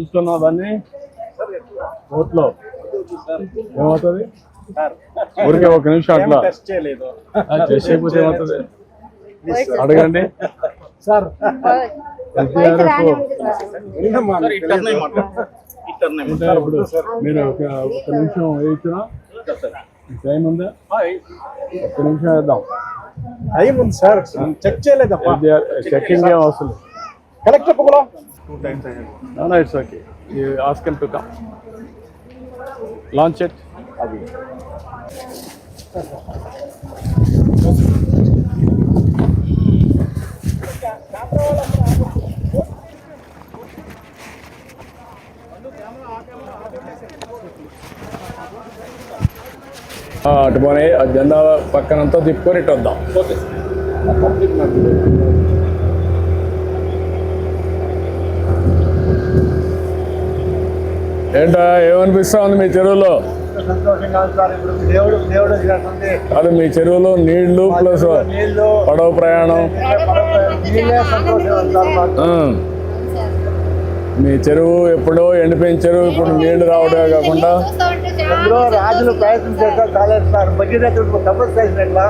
చూసుకున్నావు దాన్ని ఓట్లో ఏమవుతుంది? ఊరికే ఒక నిమిషం అట్లా. టెస్ట్ చేయకపోతే ఏమవుతుంది? అడగండి. సార్. మీరు ఒక ఒక నిమిషం వేయించినా టైం ఉందా? ఒక్క నిమిషం వేద్దాం. టైం ఉంది సార్. చెక్ చేయలేదప్పా. చెక్కింగ్ ఏం అవసరం లేదు. Correct చెప్పుకోలా No, no, it's okay. You ask him to come. Launch it. ఆ, అటు పోనీ ఆ జెండా పక్కనంతా తిప్పుకొని ఇటు వద్దాం ఏంటా ఏమనిపిస్తా ఉంది మీ చెరువులో? అది మీ చెరువులో నీళ్ళు ప్లస్ పడవ ప్రయాణం. మీ చెరువు ఎప్పుడో ఎండిపోయిన చెరువు ఇప్పుడు నీళ్ళు రావడమే కాకుండా రాజులు ప్రయత్నం కాలేదు సార్ భగీరథుడు తపస్సు చేసినట్ల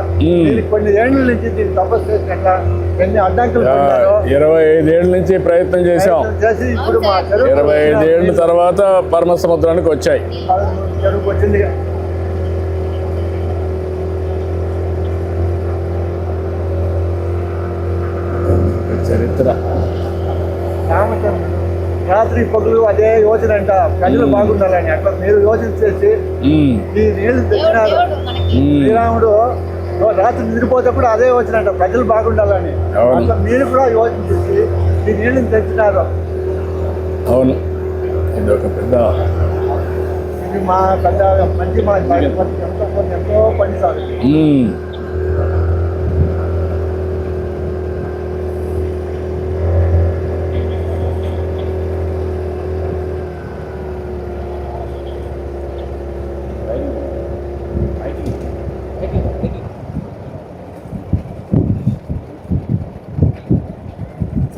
కొన్ని ఏళ్ళ నుంచి దీనికి తపస్సు చేసినట్ల ఎన్ని అడ్డంకులు ఇరవై ఐదేళ్ళ నుంచి ప్రయత్నం చేశాం. ప్రయత్నం చేసి ఇప్పుడు మా చెరువు ఇరవై ఐదేళ్ళ తర్వాత పరమ సముద్రానికి వచ్చాయి. వచ్చింది. చరిత్ర. రాత్రి పగులు అదే యోచన అంట ప్రజలు బాగుండాలని. అట్లా మీరు యోచన చేసి ఈ నీళ్ళు తెచ్చినారు. శ్రీరాముడు రాత్రి నిద్రపోతప్పుడు అదే యోచన అంట ప్రజలు బాగుండాలని. అట్లా మీరు కూడా యోచన చేసి ఈ నీళ్ళు తెచ్చినారు. అవును. ఇది ఒక పెద్ద ఇది మా పెద్ద మంచి మా ఎంతో పని sir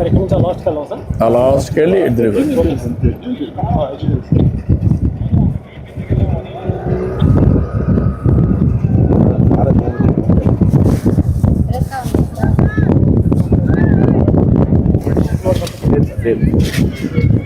సార్ ఇక్కడ నుంచి లాస్ట్ వెళ్ళాం సార్ ఆ లాస్ట్కి వెళ్ళి ఇద్దరు Let's